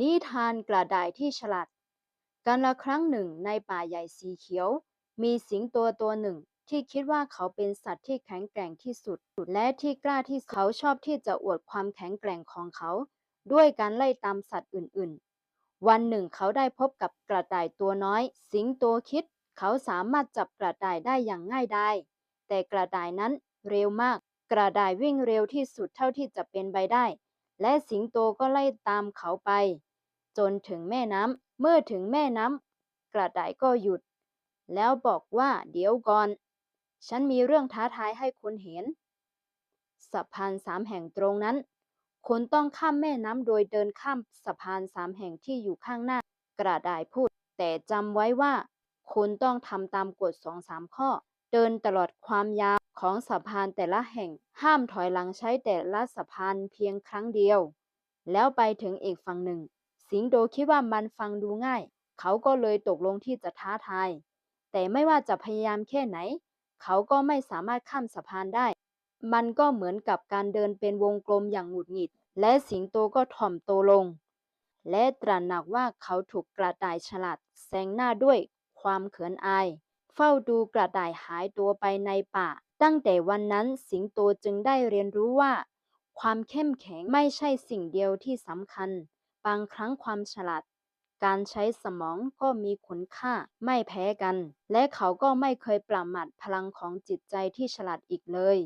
นิทานกระต่ายที่ฉลาด กันละครั้งหนึ่งในป่าใหญ่สีเขียว มีสิงโตตัวหนึ่งที่คิดว่าเขาเป็นสัตว์ที่แข็งแกร่งที่สุด และที่กล้าที่เขาชอบที่จะอวดความแข็งแกร่งของเขา ด้วยการไล่ตามสัตว์อื่นๆ วันหนึ่งเขาได้พบกับกระต่ายตัวน้อย สิงโตคิด เขาสามารถจับกระต่ายได้อย่างง่ายดายแต่กระต่ายนั้นเร็วมาก กระต่ายวิ่งเร็วที่สุดเท่าที่จะเป็นไปได้ และสิงโตก็ไล่ตามเขาไป จนถึงแม่น้ำเมื่อถึงแม่น้ำกระต่ายก็หยุด แล้วบอกว่าเดี๋ยวก่อน ฉันมีเรื่องท้าทายให้คุณเห็นสะพานสามแห่งตรงนั้น คุณต้องข้ามแม่น้ำโดยเดินข้ามสะพานสามแห่งที่อยู่ข้างหน้ากระต่ายพูด แต่จำไว้ว่า คุณต้องทำตามกฎสองสามข้อ เดินตลอดความยาวของสะพานแต่ละแห่ง ห้ามถอยหลังใช้แต่ละสะพานเพียงครั้งเดียว แล้วไปถึงอีกฝั่งหนึ่ง สิงโตคิดว่ามันฟังดูง่าย เขาก็เลยตกลงที่จะท้าทาย แต่ไม่ว่าจะพยายามแค่ไหน เขาก็ไม่สามารถข้ามสะพานได้ มันก็เหมือนกับการเดินเป็นวงกลมอย่างหงุดหงิด และสิงโตก็ถ่อมตัวลง และตระหนักว่าเขาถูกกระต่ายฉลาดแซงหน้าด้วยความเขินอาย เฝ้าดูกระต่ายหายตัวไปในป่า ตั้งแต่วันนั้นสิงโตจึงได้เรียนรู้ว่า ความเข้มแข็งไม่ใช่สิ่งเดียวที่สำคัญ บางครั้งความฉลาด การใช้สมองก็มีคุณค่าไม่แพ้กัน และเขาก็ไม่เคยประมาทพลังของจิตใจที่ฉลาดอีกเลย